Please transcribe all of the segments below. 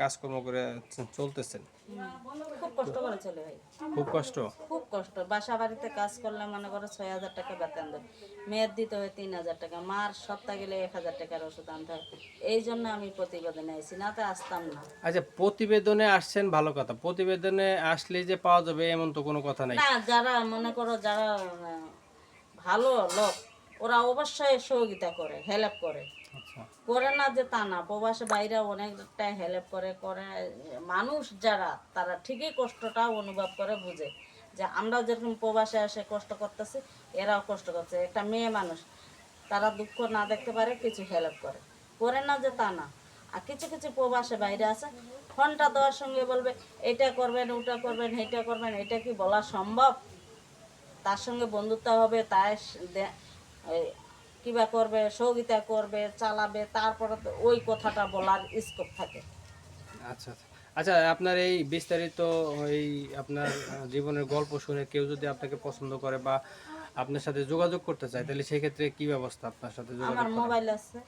কাজকর্ম করে চলতেছেন? খুব কষ্ট করে চলে ভাই। খুব কষ্ট? খুব কষ্ট। বাসা বাড়িতে কাজ করলে মনে করো ছয় হাজার টাকা বেতন দেয়। মেয়ের দিতে হয় তিন হাজার টাকা মার সপ্তাহ গেলে এক হাজার টাকার ওষুধ আনতে হয়। এই জন্য আমি প্রতিবেদনে আইছি না তো আসতাম না। আচ্ছা প্রতিবেদনে আসছেন ভালো কথা। প্রতিবেদনে আসলেই যে পাওয়া যাবে এমন তো কোনো কথা নাই। না যারা মনে করো যারা ভালো লোক ওরা অবশ্যই সহযোগিতা করে হেল্প করে। আচ্ছা। করে না যে তা না প্রবাসে বাইরে অনেকটা হেল্প করে করে। মানুষ যারা তারা ঠিকই কষ্টটা অনুভব করে বুঝে। যে আমরা যেরকম প্রবাসে এসে কষ্ট করতেছি এরাও কষ্ট করছে। একটা মেয়ে মানুষ তারা দুঃখ না দেখতে পারে কিছু হেল্প করে। করে না যে তা না। আর কিছু কিছু প্রবাসে বাইরে আছে ফোনটা দেওয়ার সঙ্গে বলবে এটা করবেন ওটা করবেন এটা করবেন এটা কি বলা সম্ভব? তার সঙ্গে বন্ধুত্ব হবে তাই কিবা করবে সহযোগিতা করবে চালাবে তারপরে তো ওই কথাটা বলার স্কোপ থাকে। আচ্ছা আচ্ছা। আচ্ছা আপনার এই বিস্তারিত এই আপনার জীবনের গল্প শুনে কেউ যদি আপনাকে পছন্দ করে বা আপনার সাথে যোগাযোগ করতে চায় তাহলে সেই ক্ষেত্রে কি ব্যবস্থা আপনার সাথে যোগাযোগ আমার মোবাইল আছে।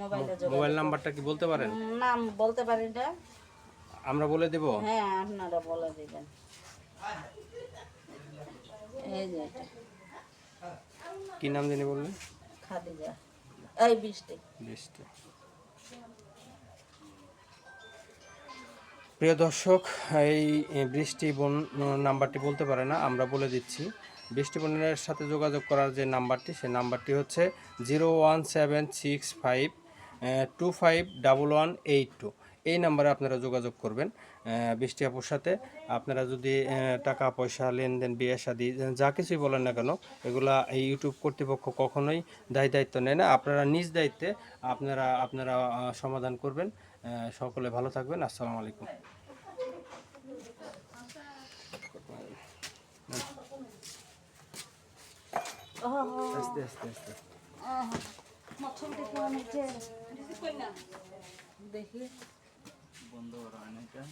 মোবাইলে যোগাযোগ মোবাইল নাম্বারটা কি বলতে পারেন? নাম বলতে পারি না আমরা বলে দেব? হ্যাঁ আপনারা বলে দিবেন। এই যে কি নাম জানি বললেন? খাদিজা। এই বৃষ্টি। বৃষ্টি। প্রিয় দর্শক এই বৃষ্টি বোন নাম্বারটি বলতে পারে না আমরা বলে দিচ্ছি। বৃষ্টি বোনের সাথে যোগাযোগ করার যে নাম্বারটি সেই নাম্বারটি হচ্ছে zero one seven six five two five double one eight two. এই নাম্বারে আপনারা যোগাযোগ করবেন বৃষ্টি আপুর সাথে। আপনারা যদি টাকা, পয়সা, লেনদেন, বিয়ে শাদি, যা কিছুই বলেন না কেন, এগুলা এই ইউটিউব কর্তৃপক্ষ কখনোই দায় দায়িত্ব নেয় না। আপনারা নিজ দায়িত্বে আপনারা আপনারা সমাধান করবেন। সকলে ভালো থাকবেন। আসসালামু আলাইকুম। দেখি। বন্ধ করা হয় না এটা